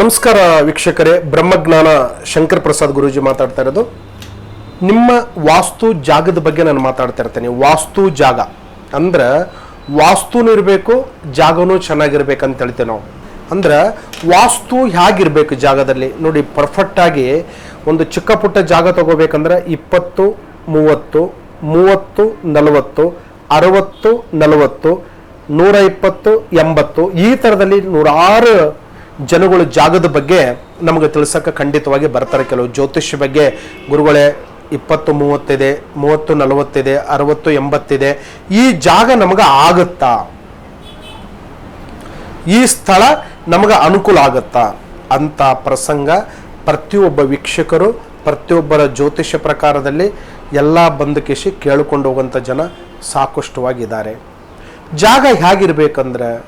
ನಮಸ್ಕಾರ ವೀಕ್ಷಕರೇ, ಬ್ರಹ್ಮಜ್ಞಾನ ಶಂಕರ್ ಪ್ರಸಾದ್ ಗುರೂಜಿ ಮಾತಾಡ್ತಾ ಇರೋದು. ನಿಮ್ಮ ವಾಸ್ತು ಜಾಗದ ಬಗ್ಗೆ ನಾನು ಮಾತಾಡ್ತಾ ಇರ್ತೇನೆ. ವಾಸ್ತು ಜಾಗ ಅಂದ್ರೆ ವಾಸ್ತುನು ಇರಬೇಕು, ಜಾಗನೂ ಅಂತ ಹೇಳ್ತೇವೆ ನಾವು. ಅಂದ್ರೆ ವಾಸ್ತು ಹೇಗಿರ್ಬೇಕು ಜಾಗದಲ್ಲಿ? ನೋಡಿ ಪರ್ಫೆಕ್ಟ್ ಆಗಿ ಒಂದು ಚಿಕ್ಕ ಪುಟ್ಟ ಜಾಗ ತಗೋಬೇಕಂದ್ರೆ ಇಪ್ಪತ್ತು, ಮೂವತ್ತು ಮೂವತ್ತು, ನಲವತ್ತು, ಅರವತ್ತು, ನಲವತ್ತು, ನೂರ ಇಪ್ಪತ್ತು, ಎಂಬತ್ತು, ಈ ಥರದಲ್ಲಿ ನೂರಾರು ಜನಗಳು ಜಾಗದ ಬಗ್ಗೆ ನಮಗೆ ತಿಳ್ಸಕ್ಕೆ ಖಂಡಿತವಾಗಿ ಬರ್ತಾರೆ ಕೆಲವು ಜ್ಯೋತಿಷ್ಯ ಬಗ್ಗೆ. ಗುರುಗಳೇ, ಇಪ್ಪತ್ತು, ಮೂವತ್ತಿದೆ, ಮೂವತ್ತು, ನಲವತ್ತಿದೆ, ಅರವತ್ತು, ಎಂಬತ್ತಿದೆ. ಈ ಜಾಗ ನಮಗೆ ಆಗುತ್ತಾ? ಈ ಸ್ಥಳ ನಮಗೆ ಅನುಕೂಲ ಆಗುತ್ತಾ? ಅಂತ ಪ್ರಸಂಗ ಪ್ರತಿಯೊಬ್ಬ ವೀಕ್ಷಕರು, ಪ್ರತಿಯೊಬ್ಬರ ಜ್ಯೋತಿಷ್ಯ ಪ್ರಕಾರದಲ್ಲಿ ಎಲ್ಲ ಬಂದಕೇಶಿ ಕೇಳಿಕೊಂಡು ಹೋಗುವಂಥ ಜನ ಸಾಕಷ್ಟುವಾಗಿದ್ದಾರೆ. ಜಾಗ ಹೇಗಿರ್ಬೇಕಂದ್ರೆ,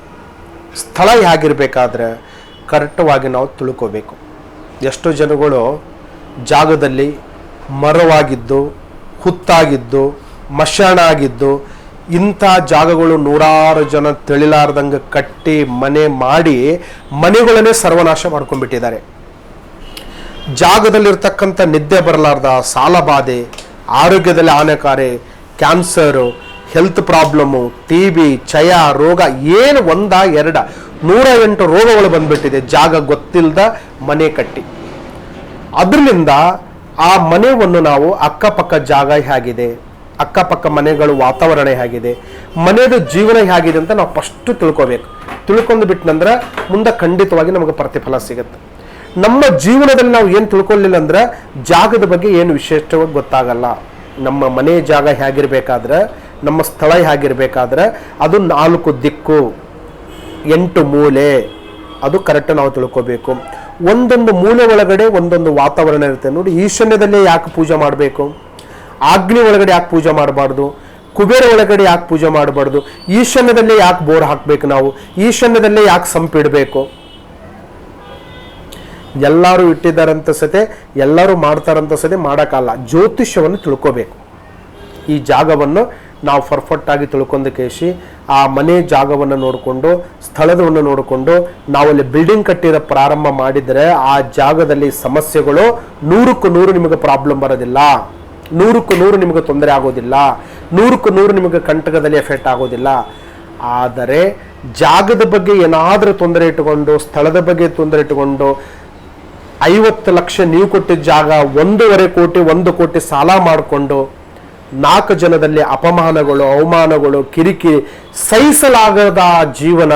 ಸ್ಥಳ ಹೇಗಿರ್ಬೇಕಾದ್ರೆ ಕರೆಕ್ಟವಾಗಿ ನಾವು ತಿಳ್ಕೋಬೇಕು. ಎಷ್ಟೋ ಜನಗಳು ಜಾಗದಲ್ಲಿ ಮರವಾಗಿದ್ದು, ಹುತ್ತಾಗಿದ್ದು ಮಶಾಣ ಆಗಿದ್ದು ಇಂಥ ಜಾಗಗಳು ನೂರಾರು ಜನ ತಿಳಿಲಾರ್ದಂಗೆ ಕಟ್ಟಿ ಮನೆ ಮಾಡಿ ಮನೆಗಳನ್ನೇ ಸರ್ವನಾಶ ಮಾಡ್ಕೊಂಡ್ಬಿಟ್ಟಿದ್ದಾರೆ. ಜಾಗದಲ್ಲಿರ್ತಕ್ಕಂಥ ನಿದ್ದೆ ಬರಲಾರ್ದ ಸಾಲಬಾಧೆ, ಆರೋಗ್ಯದಲ್ಲಿ ಆನೆಕಾರೆ cancer health problem T B ಚಯ ರೋಗ, ಏನು ಒಂದ, ಎರಡ ನೂರ ಎಂಟು ರೋಗಗಳು ಬಂದ್ಬಿಟ್ಟಿದೆ. ಜಾಗ ಗೊತ್ತಿಲ್ಲದ ಮನೆ ಕಟ್ಟಿ. ಅದರಿಂದ ಆ ಮನೆಯನ್ನು ನಾವು ಅಕ್ಕಪಕ್ಕ ಜಾಗ ಹೇಗಿದೆ, ಅಕ್ಕಪಕ್ಕ ಮನೆಗಳು ವಾತಾವರಣ ಹೇಗಿದೆ ಮನೆಯದು ಜೀವನ ಹೇಗಿದೆ ಅಂತ ನಾವು ಫಸ್ಟ್ ತಿಳ್ಕೊಬೇಕು. ತಿಳ್ಕೊಂಡು ಬಿಟ್ನಂದ್ರೆ ಮುಂದೆ ಖಂಡಿತವಾಗಿ ನಮಗೆ ಪ್ರತಿಫಲ ಸಿಗುತ್ತೆ. ನಮ್ಮ ಜೀವನದಲ್ಲಿ ನಾವು ಏನು ತಿಳ್ಕೊಳ್ಳಿಲ್ಲ ಅಂದ್ರೆ ಜಾಗದ ಬಗ್ಗೆ ಏನು ವಿಶೇಷವಾಗಿ ಗೊತ್ತಾಗಲ್ಲ. ನಮ್ಮ ಮನೆ ಜಾಗ ಹೇಗಿರ್ಬೇಕಾದ್ರೆ ನಮ್ಮ ಸ್ಥಳ ಹೇಗಿರಬೇಕಾದ್ರೆ ಅದು ನಾಲ್ಕು ದಿಕ್ಕು, ಎಂಟು ಮೂಲೆ. ಅದು ಕರೆಕ್ಟ್ ನಾವು ತಿಳ್ಕೋಬೇಕು. ಒಂದೊಂದು ಮೂಲೆ ಒಳಗಡೆ ಒಂದೊಂದು ವಾತಾವರಣ ಇರುತ್ತೆ. ನೋಡಿ, ಈಶಾನ್ಯದಲ್ಲೇ ಯಾಕೆ ಪೂಜೆ ಮಾಡಬೇಕು? ಆಗ್ನಿ ಒಳಗಡೆ ಯಾಕೆ ಪೂಜೆ ಮಾಡಬಾರ್ದು? ಕುಬೇರ ಒಳಗಡೆ ಯಾಕೆ ಪೂಜೆ ಮಾಡಬಾರ್ದು? ಈಶಾನ್ಯದಲ್ಲೇ ಯಾಕೆ ಬೋರ್ ಹಾಕ್ಬೇಕು ನಾವು? ಈಶಾನ್ಯದಲ್ಲೇ ಯಾಕೆ ಸಂಪಿಡಬೇಕು ಎಲ್ಲರೂ ಇಟ್ಟಿದ್ದಾರಂತ ಸತೆ, ಎಲ್ಲರೂ ಮಾಡ್ತಾರಂತ ಸತೆ ಮಾಡೋಕ್ಕಲ್ಲ ಜ್ಯೋತಿಷ್ಯವನ್ನು ತಿಳ್ಕೋಬೇಕು. ಈ ಜಾಗವನ್ನು ನಾವು ಫರ್ಫೆಕ್ಟಾಗಿ ತಿಳ್ಕೊಂಡು ಕೇಸಿ ಆ ಮನೆ ಜಾಗವನ್ನು ನೋಡಿಕೊಂಡು, ಸ್ಥಳದವನ್ನು ನೋಡಿಕೊಂಡು, ನಾವಲ್ಲಿ ಬಿಲ್ಡಿಂಗ್ ಕಟ್ಟಿರೋ ಪ್ರಾರಂಭ ಮಾಡಿದರೆ ಆ ಜಾಗದಲ್ಲಿ ಸಮಸ್ಯೆಗಳು ನೂರಕ್ಕೂ ನೂರು ನಿಮಗೆ ಪ್ರಾಬ್ಲಮ್ ಬರೋದಿಲ್ಲ. ನೂರಕ್ಕೂ ನೂರು ನಿಮಗೆ ತೊಂದರೆ ಆಗೋದಿಲ್ಲ. ನೂರಕ್ಕೂ ನೂರು ನಿಮಗೆ ಕಂಟಕದಲ್ಲಿ ಎಫೆಕ್ಟ್ ಆಗೋದಿಲ್ಲ. ಆದರೆ ಜಾಗದ ಬಗ್ಗೆ ಏನಾದರೂ ತೊಂದರೆ ಇಟ್ಟುಕೊಂಡು, ಸ್ಥಳದ ಬಗ್ಗೆ ತೊಂದರೆ ಇಟ್ಟುಕೊಂಡು, ಐವತ್ತು ಲಕ್ಷ ನೀವು ಕೊಟ್ಟಿದ್ದ ಜಾಗ ಒಂದೂವರೆ ಕೋಟಿ, ಒಂದು ಕೋಟಿ ಸಾಲ ಮಾಡಿಕೊಂಡು ನಾಲ್ಕು ಜನದಲ್ಲಿ ಅಪಮಾನಗಳು, ಅವಮಾನಗಳು, ಕಿರಿಕಿರಿ ಸಹಿಸಲಾಗದ ಜೀವನ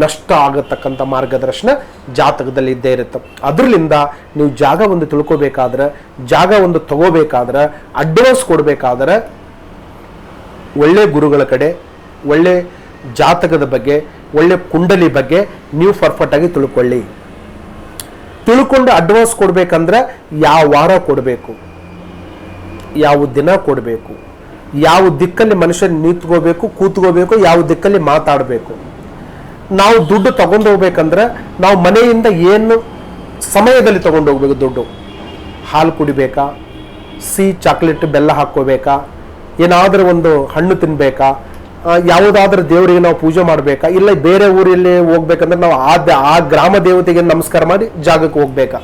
ನಷ್ಟ ಆಗತಕ್ಕಂಥ ಮಾರ್ಗದರ್ಶನ ಜಾತಕದಲ್ಲಿ ಇದ್ದೇ ಇರುತ್ತೆ. ಅದರಿಂದ ನೀವು ಜಾಗ ಒಂದು ತಿಳ್ಕೋಬೇಕಾದ್ರೆ, ಜಾಗ ಒಂದು ತಗೋಬೇಕಾದ್ರೆ ಅಡ್ವಾನ್ಸ್ ಕೊಡಬೇಕಾದ್ರೆ ಒಳ್ಳೆ ಗುರುಗಳ ಕಡೆ, ಒಳ್ಳೆ ಜಾತಕದ ಬಗ್ಗೆ, ಒಳ್ಳೆ ಕುಂಡಲಿ ಬಗ್ಗೆ ನೀವು ಪರ್ಫೆಕ್ಟ್ ಆಗಿ ತಿಳ್ಕೊಳ್ಳಿ. ತಿಳ್ಕೊಂಡು ಅಡ್ವಾನ್ಸ್ ಕೊಡಬೇಕಂದ್ರೆ ಯಾವ ವಾರ ಕೊಡಬೇಕು. ಯಾವ ದಿನ ಕೊಡಬೇಕು? ಯಾವ ದಿಕ್ಕಲ್ಲಿ ಮನುಷ್ಯ ನಿಂತ್ಕೋಬೇಕು, ಕೂತ್ಕೋಬೇಕು, ಯಾವ ದಿಕ್ಕಲ್ಲಿ ಮಾತಾಡಬೇಕು? ನಾವು ದುಡ್ಡು ತಗೊಂಡು ಹೋಗ್ಬೇಕಂದ್ರೆ ನಾವು ಮನೆಯಿಂದ ಏನು ಸಮಯದಲ್ಲಿ ತಗೊಂಡು ಹೋಗ್ಬೇಕು ದುಡ್ಡು? ಹಾಲು ಕುಡಿಬೇಕಾ? ಸಿಹಿ ಚಾಕ್ಲೇಟ್ ಬೆಲ್ಲ ಹಾಕ್ಕೋಬೇಕಾ? ಏನಾದರೂ ಒಂದು ಹಣ್ಣು ತಿನ್ನಬೇಕಾ ಯಾವುದಾದ್ರೂ ದೇವರಿಗೆ ನಾವು ಪೂಜೆ ಮಾಡಬೇಕಾ? ಇಲ್ಲ ಬೇರೆ ಊರಲ್ಲಿ ಹೋಗ್ಬೇಕಂದ್ರೆ ನಾವು ಆ ಆ ಗ್ರಾಮ ದೇವತೆಗೆ ನಮಸ್ಕಾರ ಮಾಡಿ ಜಾಗಕ್ಕೆ ಹೋಗ್ಬೇಕಾ?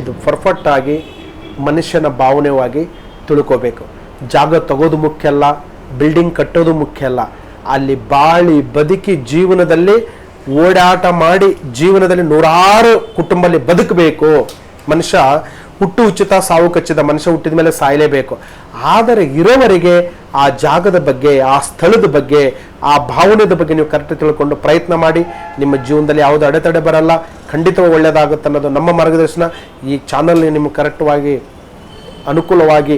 ಇದು ಪರ್ಫೆಕ್ಟ್ ಆಗಿ ಮನುಷ್ಯನ ಭಾವನೆವಾಗಿ ತಿಳ್ಕೋಬೇಕು. ಜಾಗ ತಗೋದು ಮುಖ್ಯ ಅಲ್ಲ ಬಿಲ್ಡಿಂಗ್ ಕಟ್ಟೋದು ಮುಖ್ಯ ಅಲ್ಲ. ಅಲ್ಲಿ ಬಾಳಿ ಬದುಕಿ ಜೀವನದಲ್ಲಿ ಓಡಾಟ ಮಾಡಿ ಜೀವನದಲ್ಲಿ ನೂರಾರು ಕುಟುಂಬದಲ್ಲಿ ಬದುಕಬೇಕು. ಮನುಷ್ಯ ಹುಟ್ಟು ಉಚಿತ ಸಾವು ಕಚ್ಚಿದ ಮನುಷ್ಯ ಹುಟ್ಟಿದ ಮೇಲೆ ಸಾಯಲೇಬೇಕು. ಆದರೆ ಇರೋವರೆಗೆ ಆ ಜಾಗದ ಬಗ್ಗೆ, ಆ ಸ್ಥಳದ ಬಗ್ಗೆ, ಆ ಭಾವನೆದ ಬಗ್ಗೆ ನೀವು ಕರೆಕ್ಟ್ ತಿಳ್ಕೊಂಡು ಪ್ರಯತ್ನ ಮಾಡಿ. ನಿಮ್ಮ ಜೀವನದಲ್ಲಿ ಯಾವುದು ಅಡೆತಡೆ ಬರಲ್ಲ. ಖಂಡಿತವಾಗಿ ಒಳ್ಳೆಯದಾಗುತ್ತೆ ಅನ್ನೋದು ನಮ್ಮ ಮಾರ್ಗದರ್ಶನ. ಈ ಚಾನಲ್ ನಿಮ್ಗೆ ಕರೆಕ್ಟವಾಗಿ ಅನುಕೂಲವಾಗಿ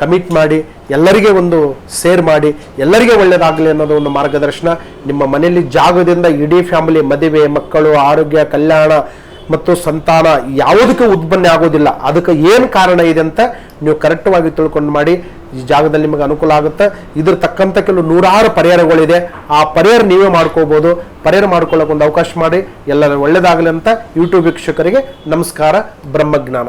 ಕಮಿಟ್ ಮಾಡಿ, ಎಲ್ಲರಿಗೆ ಒಂದು ಸೇರ್ ಮಾಡಿ, ಎಲ್ಲರಿಗೆ ಒಳ್ಳೆಯದಾಗಲಿ ಅನ್ನೋದು ಒಂದು ಮಾರ್ಗದರ್ಶನ ನಿಮ್ಮ ಮನೆಯಲ್ಲಿ ಜಾಗದಿಂದ ಇಡೀ ಫ್ಯಾಮಿಲಿ ಮದುವೆ, ಮಕ್ಕಳು, ಆರೋಗ್ಯ, ಕಲ್ಯಾಣ ಮತ್ತು ಸಂತಾನ ಯಾವುದಕ್ಕೆ ಉತ್ಪನ್ನ ಆಗೋದಿಲ್ಲ. ಅದಕ್ಕೆ ಏನು ಕಾರಣ ಇದೆ ಅಂತ ನೀವು ಕರೆಕ್ಟವಾಗಿ ತಿಳ್ಕೊಂಡು ಮಾಡಿ, ಈ ಜಾಗದಲ್ಲಿ ನಿಮಗೆ ಅನುಕೂಲ ಆಗುತ್ತೆ. ಇದ್ರ ತಕ್ಕಂಥ ಕೆಲವು ನೂರಾರು ಪರಿಹಾರಗಳಿದೆ. ಆ ಪರಿಹಾರ ನೀವೇ ಮಾಡ್ಕೋಬೋದು. ಪರಿಹಾರ ಮಾಡ್ಕೊಳ್ಳೋಕೆ ಒಂದು ಅವಕಾಶ ಮಾಡಿ. ಎಲ್ಲರೂ ಒಳ್ಳೆಯದಾಗಲಿ ಅಂತ ಯೂಟ್ಯೂಬ್ ವೀಕ್ಷಕರಿಗೆ ನಮಸ್ಕಾರ, ಬ್ರಹ್ಮಜ್ಞಾನ.